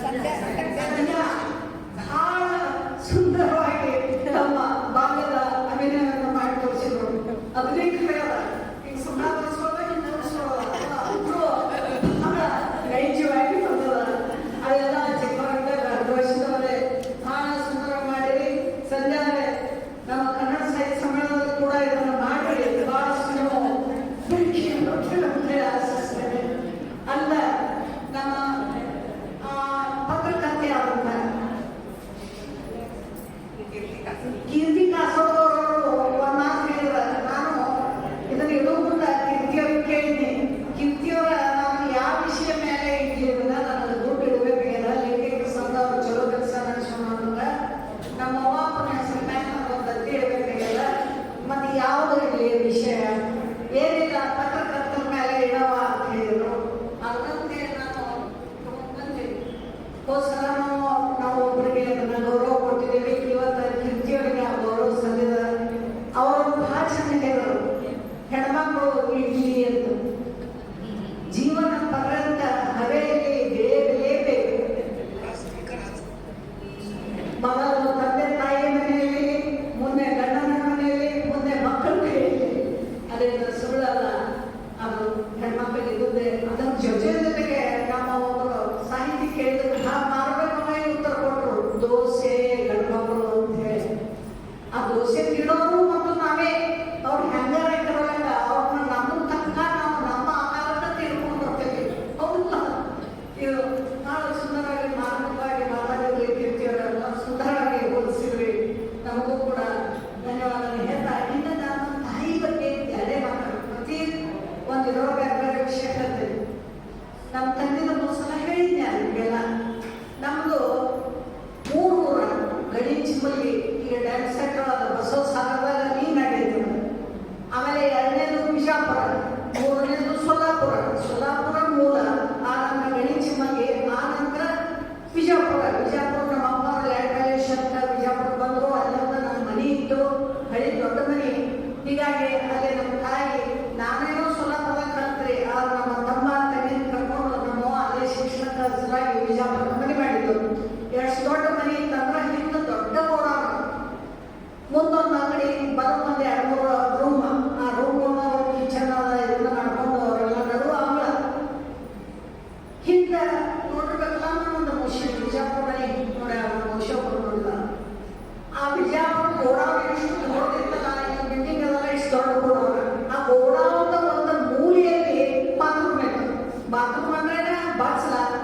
Santa bate lá.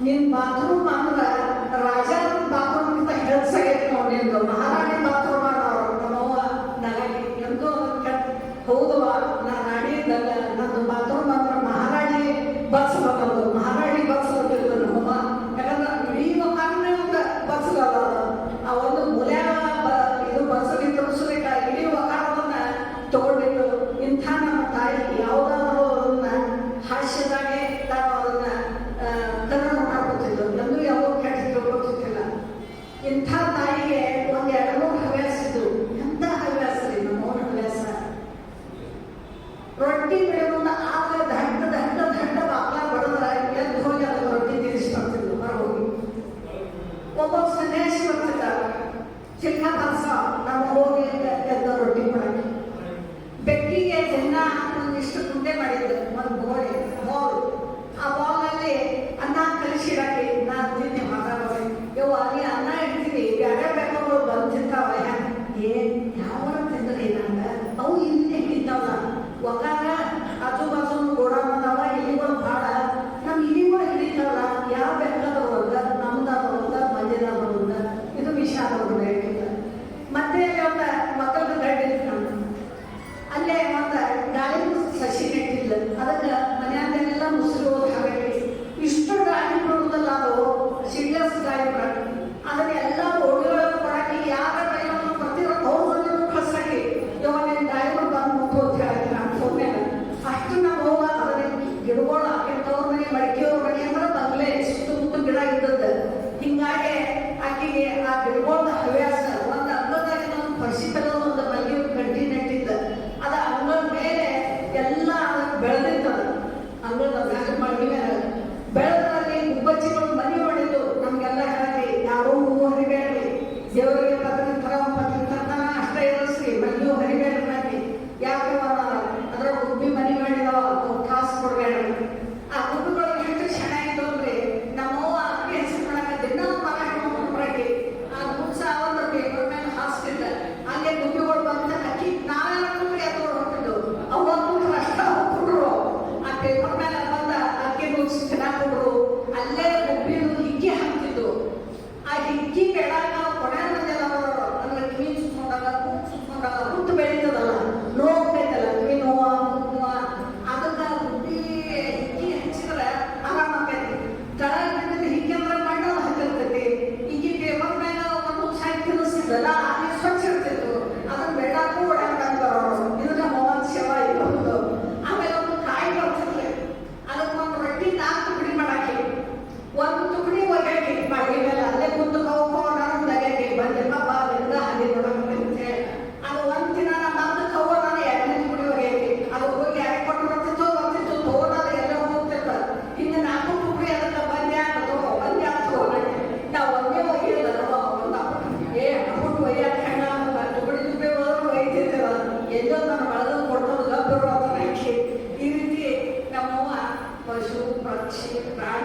Bathroom ನಾವು ಹೋಗಿ ಎಲ್ಲ ರೊಟ್ಟಿ ಮಾಡಿ ಬೆಕ್ಕಿಗೆ ಚೆನ್ನ ಒಂದಿಷ್ಟು ಕುಂಡೆ ಮಾಡಿದ್ರು ಒಂದು Jim, ¿verdad? ಎಲ್ಲೋ ನಾನು ಕಳೆದು ಕೊಡ್ತದಲ್ಲ ಬರುವ ಪರೀಕ್ಷೆ ಈ ರೀತಿ ನಮ್ಮ ಪಶು ಪಕ್ಷಿ ಪ್ರಾಣಿ